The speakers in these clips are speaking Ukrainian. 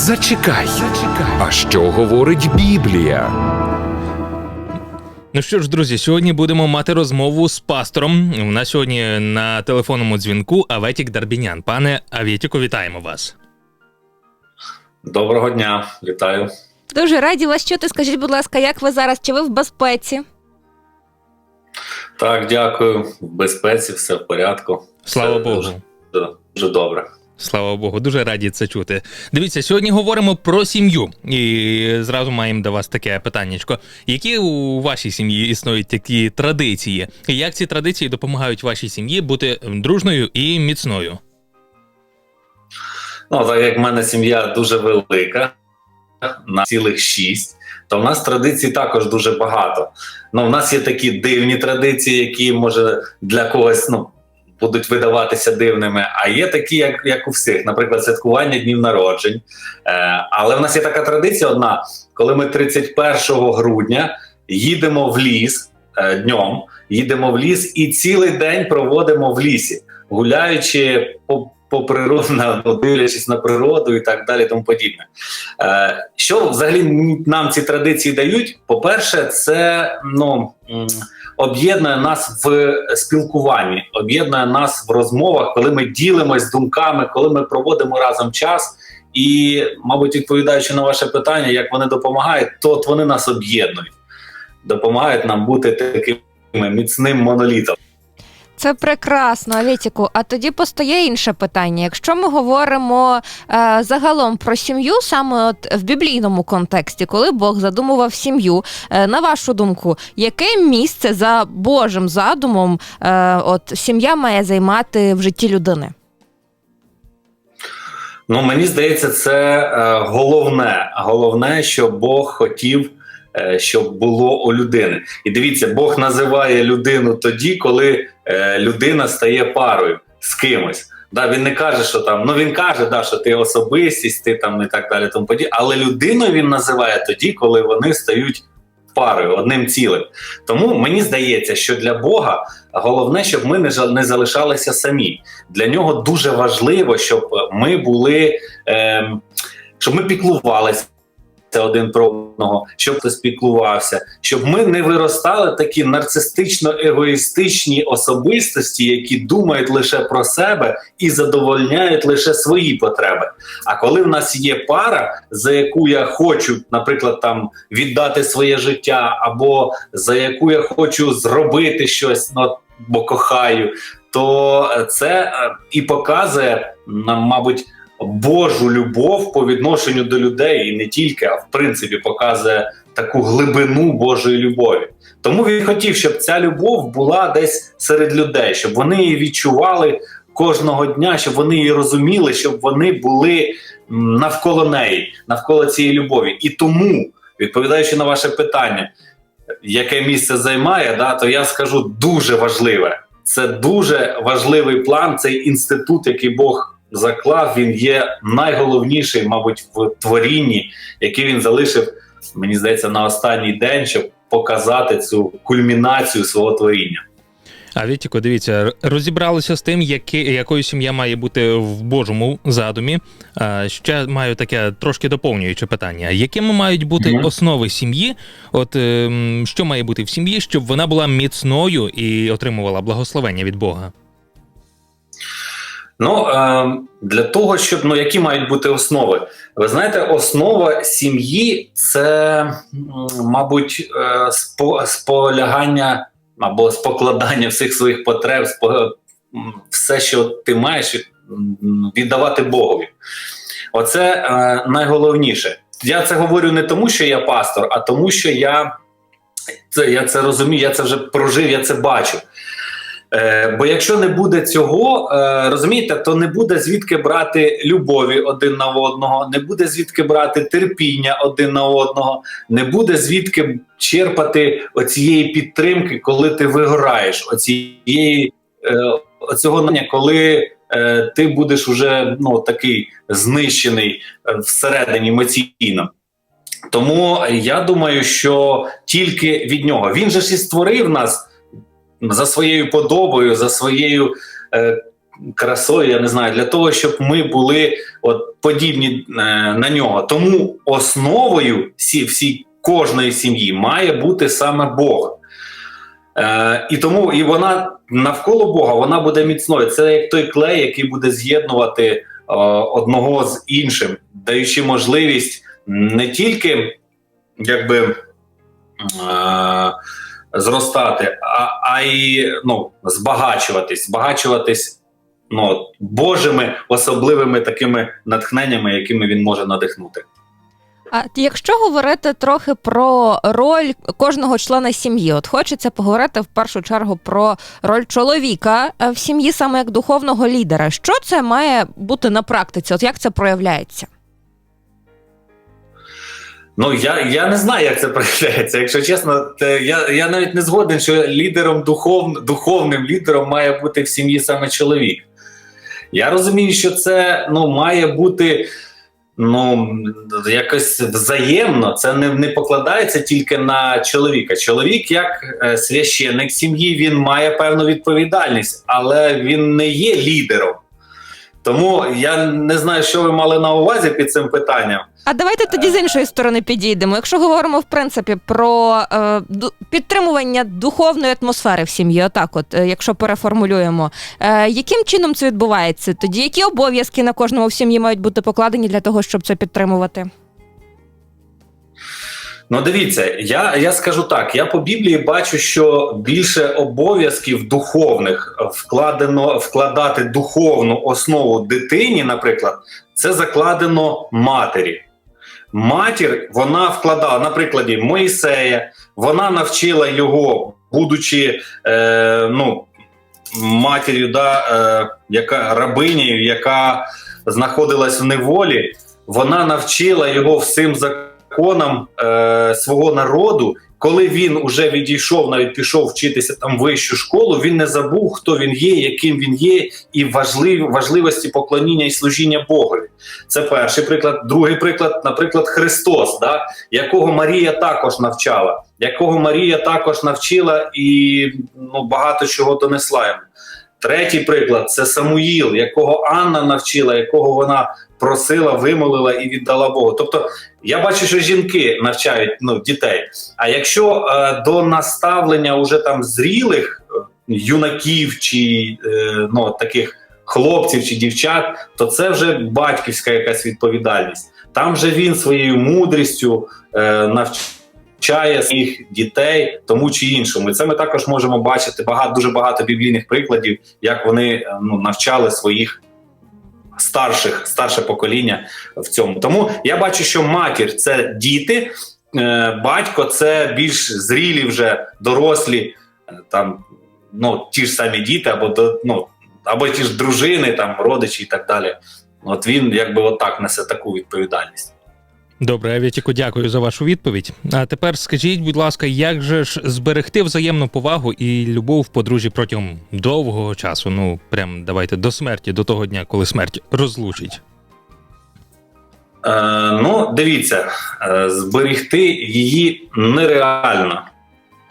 Зачекай. Зачекай. А що говорить Біблія? Ну що ж, друзі, сьогодні будемо мати розмову з пастором. У нас сьогодні на телефонному дзвінку Аветік Дарбінян. Пане Авєтіку, вітаємо вас. Доброго дня, вітаю. Дуже раді вас чути. Скажіть, будь ласка, як ви зараз? Чи ви в безпеці? Так, дякую. В безпеці, все в порядку. Слава Все Богу. Дуже, дуже добре. Слава Богу, дуже раді це чути. Дивіться, сьогодні говоримо про сім'ю, і зразу маємо до вас таке питаннячко. Які у вашій сім'ї існують такі традиції? І як ці традиції допомагають вашій сім'ї бути дружною і міцною? Ну, так як в мене сім'я дуже велика, на цілих шість, то в нас традицій також дуже багато. Ну, в нас є такі дивні традиції, які може для когось ну, будуть видаватися дивними. А є такі, як, як у всіх, наприклад, святкування днів народжень. Е, але в нас є така традиція одна, коли ми 31 грудня їдемо в ліс е, днем, їдемо в ліс і цілий день проводимо в лісі, гуляючи по. По природу, ну, дивлячись на природу і так далі, тому подібне. Е, що взагалі нам ці традиції дають? По-перше, це ну об'єднує нас в спілкуванні, об'єднує нас в розмовах, коли ми ділимось думками, коли ми проводимо разом час. І, мабуть, відповідаючи на ваше питання, як вони допомагають, то от вони нас об'єднують, допомагають нам бути такими міцним монолітом. Це прекрасно, Алітіку. А тоді постає інше питання. Якщо ми говоримо е, загалом про сім'ю, саме от в біблійному контексті, коли Бог задумував сім'ю, е, на вашу думку, яке місце за Божим задумом е, от сім'я має займати в житті людини? Ну, мені здається, це е, головне. Головне, що Бог хотів, щоб було у людини. І дивіться, Бог називає людину тоді, коли е, людина стає парою з кимось. Да, він не каже, що там, ну він каже, да, що ти особистість, ти там і так далі. Тому подібне. Але людину він називає тоді, коли вони стають парою, одним цілим. Тому мені здається, що для Бога головне, щоб ми не не залишалися самі. Для нього дуже важливо, щоб ми були, ем, щоб ми піклувалися. Один про одного, щоб хтось піклувався, щоб ми не виростали такі нарцистично-егоїстичні особистості, які думають лише про себе і задовольняють лише свої потреби. А коли в нас є пара, за яку я хочу, наприклад, там віддати своє життя, або за яку я хочу зробити щось, ну, бо кохаю, то це е, і показує нам, мабуть, Божу любов по відношенню до людей, і не тільки, а в принципі показує таку глибину Божої любові. Тому він хотів, щоб ця любов була десь серед людей, щоб вони її відчували кожного дня, щоб вони її розуміли, щоб вони були навколо неї, навколо цієї любові. І тому, відповідаючи на ваше питання, яке місце займає, да, то я скажу дуже важливе. Це дуже важливий план, цей інститут, який Бог заклав. Він є найголовніший, мабуть, в творінні, який він залишив, мені здається, на останній день, щоб показати цю кульмінацію свого творіння. А Вітіко, дивіться, розібралися з тим, яке, якою сім'я має бути в Божому задумі. А, ще маю таке трошки доповнююче питання. Якими мають бути Мгм. основи сім'ї? От ем, що має бути в сім'ї, щоб вона була міцною і отримувала благословення від Бога? Ну е, для того, щоб ну які мають бути основи, ви знаєте, основа сім'ї це, мабуть, е, спо, сполягання або спокладання всіх своїх потреб, все, що ти маєш, віддавати Богові. Оце е, найголовніше. Я це говорю не тому, що я пастор, а тому, що я це, я це розумію, я це вже прожив, я це бачу. Е, бо якщо не буде цього, е, розумієте, то не буде звідки брати любові один на одного, не буде звідки брати терпіння один на одного, не буде звідки черпати оцієї підтримки, коли ти вигораєш, оцієї е, оцього знання, коли е, ти будеш уже ну такий знищений е, всередині емоційно. Тому я думаю, що тільки від нього він же ж і створив нас за своєю подобою, за своєю е, красою, я не знаю, для того, щоб ми були от подібні е, на нього. Тому основою всі, всі кожної сім'ї має бути саме Бог. Е, і тому і вона навколо Бога вона буде міцною. Це як той клей, який буде з'єднувати е, одного з іншим, даючи можливість не тільки якби е, зростати, а, а й ну, збагачуватись, збагачуватись ну, Божими особливими такими натхненнями, якими він може надихнути. А якщо говорити трохи про роль кожного члена сім'ї, от хочеться поговорити в першу чергу про роль чоловіка е, в сім'ї, саме як духовного лідера. Що це має бути на практиці? От як це проявляється? Ну я, я не знаю, як це проявляється. Якщо чесно, я, я навіть не згоден, що лідером духов, духовним лідером має бути в сім'ї саме чоловік. Я розумію, що це ну, має бути ну, якось взаємно. Це не, не покладається тільки на чоловіка. Чоловік, як е, священник сім'ї, він має певну відповідальність, але він не є лідером. Тому я не знаю, що ви мали на увазі під цим питанням. А давайте тоді з іншої сторони підійдемо. Якщо говоримо в принципі про е, підтримування духовної атмосфери в сім'ї, отак, от е, якщо переформулюємо, е, яким чином це відбувається? Тоді які обов'язки на кожному в сім'ї мають бути покладені для того, щоб це підтримувати? Ну, дивіться, я, я скажу так: я по Біблії бачу, що більше обов'язків духовних вкладено вкладати духовну основу дитині, наприклад, це закладено матері. Матір вона вкладала на прикладі Моїсея, вона навчила його, будучи е, ну, матір'ю, да, е, яка рабинею, яка знаходилась в неволі, вона навчила його всім законам е, свого народу. Коли він уже відійшов, навіть пішов вчитися там вищу школу, він не забув, хто він є, яким він є, і важлив, важливості поклоніння і служіння Богові. Це перший приклад. Другий приклад, наприклад, Христос, да, якого Марія також навчала, якого Марія також навчила і ну, багато чого донесла йому. Третій приклад це Самуїл, якого Анна навчила, якого вона просила, вимолила і віддала Богу. Тобто я бачу, що жінки навчають ну, дітей. А якщо е, до наставлення уже там зрілих е, юнаків чи е, ну, таких хлопців чи дівчат, то це вже батьківська якась відповідальність. Там вже він своєю мудрістю е, навчає своїх дітей тому чи іншому. І це ми також можемо бачити багато дуже багато біблійних прикладів, як вони е, ну, навчали своїх старших, старше покоління в цьому. Тому я бачу, що матір це діти, е, батько це більш зрілі вже дорослі, е, там ну ті ж самі діти, або ну або ті ж дружини, там родичі і так далі. От він якби отак несе таку відповідальність. Добре, Авітіку, дякую за вашу відповідь. А тепер скажіть, будь ласка, як же ж зберегти взаємну повагу і любов в подружжі протягом довгого часу? Ну, прям давайте до смерті, до того дня, коли смерть розлучить. Е, ну, дивіться, е, зберегти її нереально.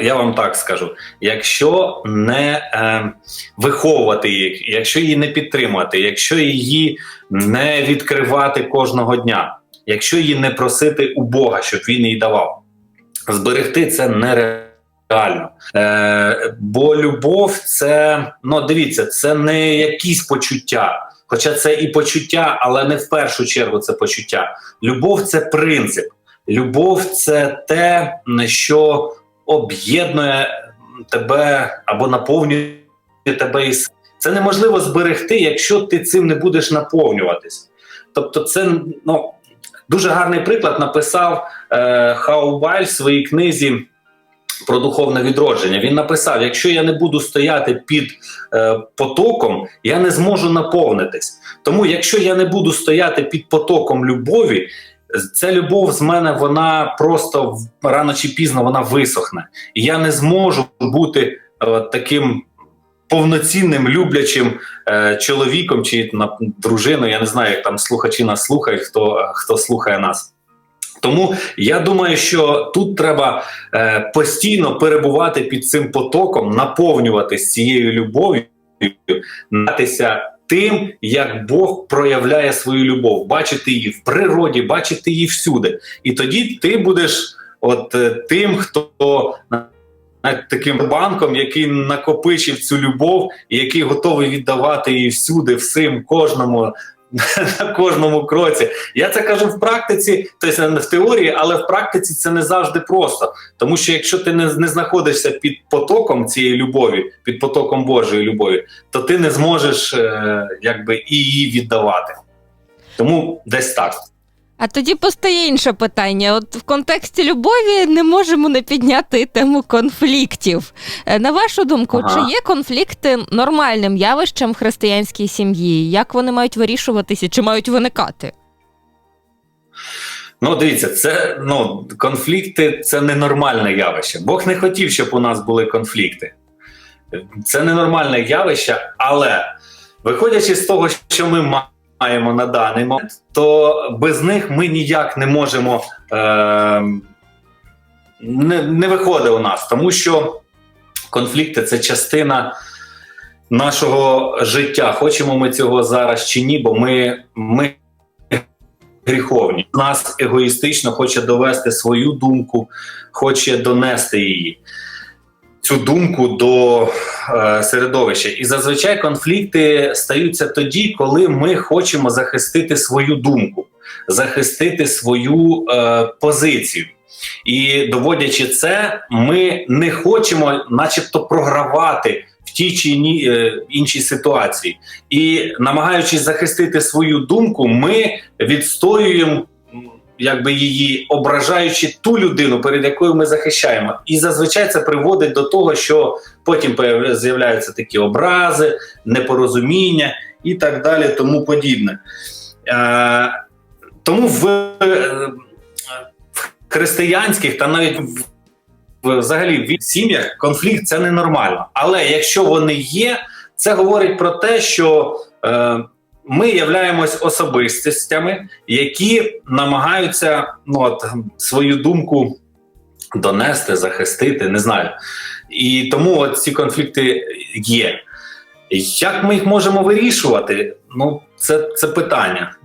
Я вам так скажу. Якщо не е, виховувати її, якщо її не підтримувати, якщо її не відкривати кожного дня, якщо її не просити у Бога, щоб він їй давав, зберегти це нереально. Е, бо любов це, ну дивіться, це не якісь почуття. Хоча це і почуття, але не в першу чергу це почуття. Любов це принцип. Любов це те, що об'єднує тебе або наповнює тебе. і Це неможливо зберегти, якщо ти цим не будеш наповнюватись. Тобто, це ну, дуже гарний приклад написав е, Хаубаль в своїй книзі про духовне відродження. Він написав: якщо я не буду стояти під е, потоком, я не зможу наповнитись. Тому, якщо я не буду стояти під потоком любові, ця любов з мене вона просто рано чи пізно вона висохне. І я не зможу бути е, таким повноцінним люблячим е, чоловіком чи на дружиною. Я не знаю, як там слухачі нас слухають, хто, е, хто слухає нас. Тому я думаю, що тут треба е, постійно перебувати під цим потоком, наповнюватись цією любов'ю, натися тим, як Бог проявляє свою любов, бачити її в природі, бачити її всюди. І тоді ти будеш от е, тим, хто таким банком, який накопичив цю любов, і який готовий віддавати її всюди, всім, кожному. На кожному кроці. Я це кажу в практиці, тобто не в теорії, але в практиці це не завжди просто. Тому що якщо ти не, не знаходишся під потоком цієї любові, під потоком Божої любові, то ти не зможеш е, якби і її віддавати. Тому десь так. А тоді постає інше питання. От в контексті любові не можемо не підняти тему конфліктів. Е, На вашу думку, Ага. чи є конфлікти нормальним явищем в християнській сім'ї? Як вони мають вирішуватися, чи мають виникати? Ну, дивіться, це ну конфлікти це ненормальне явище. Бог не хотів, щоб у нас були конфлікти. Це ненормальне явище, але виходячи з того, що ми маємо на даний момент, то без них ми ніяк не можемо е, не, не виходить у нас, тому що конфлікти це частина нашого життя. Хочемо ми цього зараз чи ні, бо ми, ми гріховні. Нас егоїстично хоче довести свою думку, хоче донести її. Цю думку до е, середовища. І зазвичай конфлікти стаються тоді, коли ми хочемо захистити свою думку, захистити свою е, позицію. І доводячи це, ми не хочемо, начебто, програвати в тій чи ні, е, іншій ситуації. І намагаючись захистити свою думку, ми відстоюємо якби її, ображаючи ту людину, перед якою ми захищаємо. І зазвичай це приводить до того, що потім з'являються такі образи, непорозуміння і так далі, тому подібне. Е, тому в, е, в християнських та навіть в взагалі в сім'ях конфлікт це ненормально. Але якщо вони є, це говорить про те, що е, ми являємось особистостями, які намагаються ну, от, свою думку донести, захистити, не знаю. І тому от ці конфлікти є. Як ми їх можемо вирішувати? Ну, це, це питання.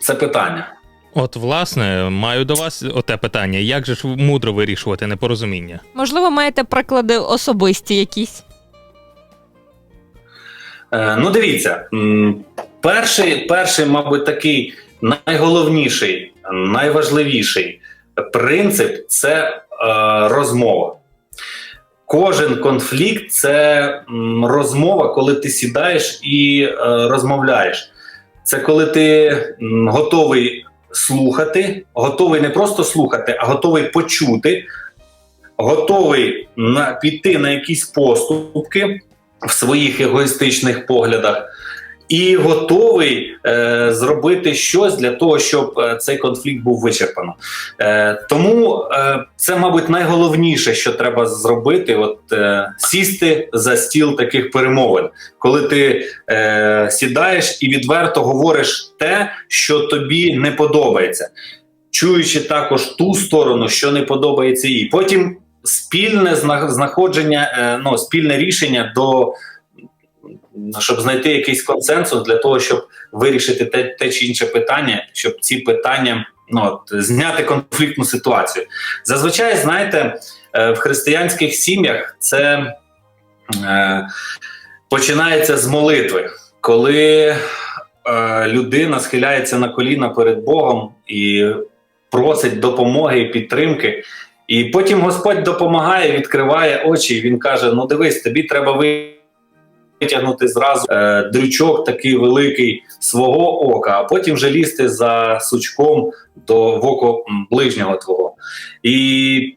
Це питання. От, власне, маю до вас оте питання: як же ж мудро вирішувати непорозуміння? Можливо, маєте приклади особисті якісь? Е, ну, дивіться, перший, перший, мабуть, такий найголовніший, найважливіший принцип це е, розмова. Кожен конфлікт це розмова, коли ти сідаєш і е, розмовляєш. Це коли ти готовий слухати, готовий не просто слухати, а готовий почути, готовий на, піти на якісь поступки в своїх егоїстичних поглядах, і готовий е, зробити щось для того, щоб е, цей конфлікт був вичерпано. Е, тому е, це, мабуть, найголовніше, що треба зробити: от е, сісти за стіл таких перемовин, коли ти е, сідаєш і відверто говориш те, що тобі не подобається, чуючи також ту сторону, що не подобається їй. Потім спільне знаходження, е, ну спільне рішення до щоб знайти якийсь консенсус для того, щоб вирішити те, те чи інше питання, щоб ці питання ну, от, зняти конфліктну ситуацію. Зазвичай, знаєте, е, в християнських сім'ях це е, починається з молитви, коли е, людина схиляється на коліна перед Богом і просить допомоги і підтримки. І потім Господь допомагає, відкриває очі, і він каже: Ну, дивись, тобі треба витягнути зразу е, дрючок такий великий свого ока, а потім вже лізти за сучком до в око ближнього твого. І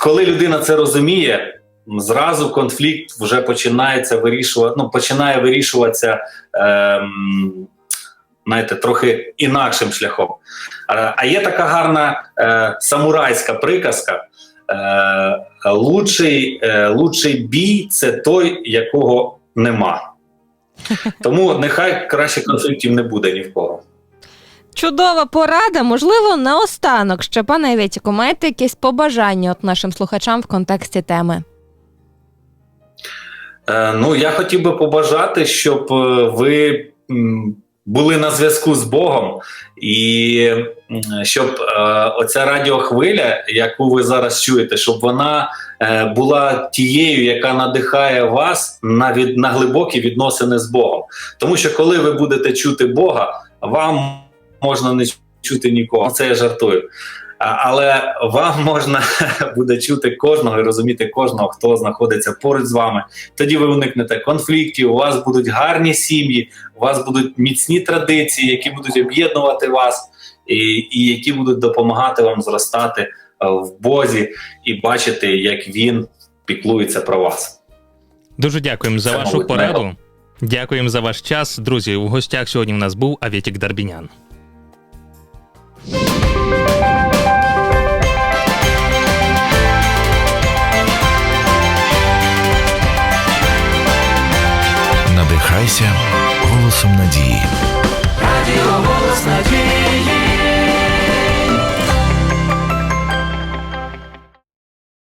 коли людина це розуміє, зразу конфлікт вже починається вирішувати, ну, починає вирішуватися. Е, Знаєте, трохи інакшим шляхом. Е, А є така гарна е, самурайська приказка: е, лучший, е, лучший бій це той, якого нема. Тому нехай краще конфліктів не буде ні в кого. Чудова порада. Можливо, наостанок ще, пане Євєтіку, маєте якесь побажання от нашим слухачам в контексті теми? Е, Ну, я хотів би побажати, щоб е, ви м, були на зв'язку з Богом, і щоб е, оця радіохвиля, яку ви зараз чуєте, щоб вона е, була тією, яка надихає вас на, від, на глибокі відносини з Богом. Тому що коли ви будете чути Бога, вам можна не чути нікого. Це я жартую. Але вам можна буде чути кожного і розуміти кожного, хто знаходиться поруч з вами. Тоді ви уникнете конфліктів, у вас будуть гарні сім'ї, у вас будуть міцні традиції, які будуть об'єднувати вас, і, і які будуть допомагати вам зростати е, в Бозі і бачити, як він піклується про вас. Дуже дякуємо за Це, вашу мабуть, пораду. найгол- Дякуємо за ваш час. Друзі, у гостях сьогодні в нас був Авєтік Дарбінян. Залишайся голосом надії. Радіо голос надії.